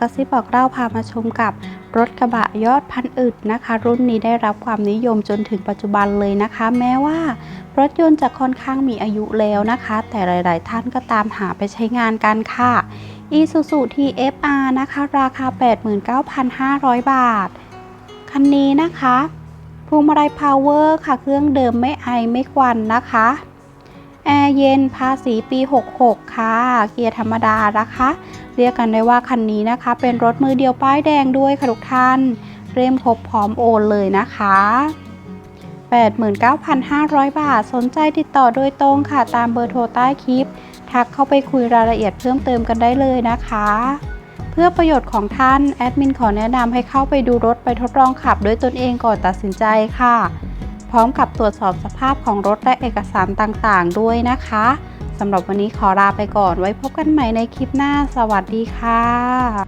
กระซิบบอกเล่าพามาชมกับรถกระบะยอดพันอึดนะคะ รุ่นนี้ได้รับความนิยมจนถึงปัจจุบันเลยนะคะ แม้ว่ารถยนต์จะค่อนข้างมีอายุแล้วนะคะ แต่หลาย ๆ ท่านก็ตามหาไปใช้งานกันค่ะ Isuzu TFR นะคะ ราคา 89,500 บาท คันนี้นะคะพวงมาลัยพาวเวอร์ค่ะ เครื่องเดิมไม่ไอไม่ควันนะคะแอร์เย็นภาษีปี 66 ค่ะ เกียร์ธรรมดานะคะ เรียกกันได้ว่าคันนี้นะคะ เป็นรถมือเดียวป้ายแดงด้วยค่ะทุกท่าน เรียมครบพร้อมโอนเลยนะคะ 89,500 บาท สนใจติดต่อโดยตรงค่ะตามเบอร์โทรใต้คลิป ทักเข้าไปคุยรายละเอียดเพิ่มเติมกันได้เลยนะคะ เพื่อประโยชน์ของท่าน แอดมินขอแนะนำให้เข้าไปดูรถไปทดลองขับด้วยตนเองก่อนตัดสินใจค่ะ พร้อมกับตรวจสอบสภาพของรถและเอกสารต่างๆ ด้วยนะคะ สำหรับวันนี้ขอลาไปก่อนไว้พบกันใหม่ในคลิปหน้า สวัสดีค่ะ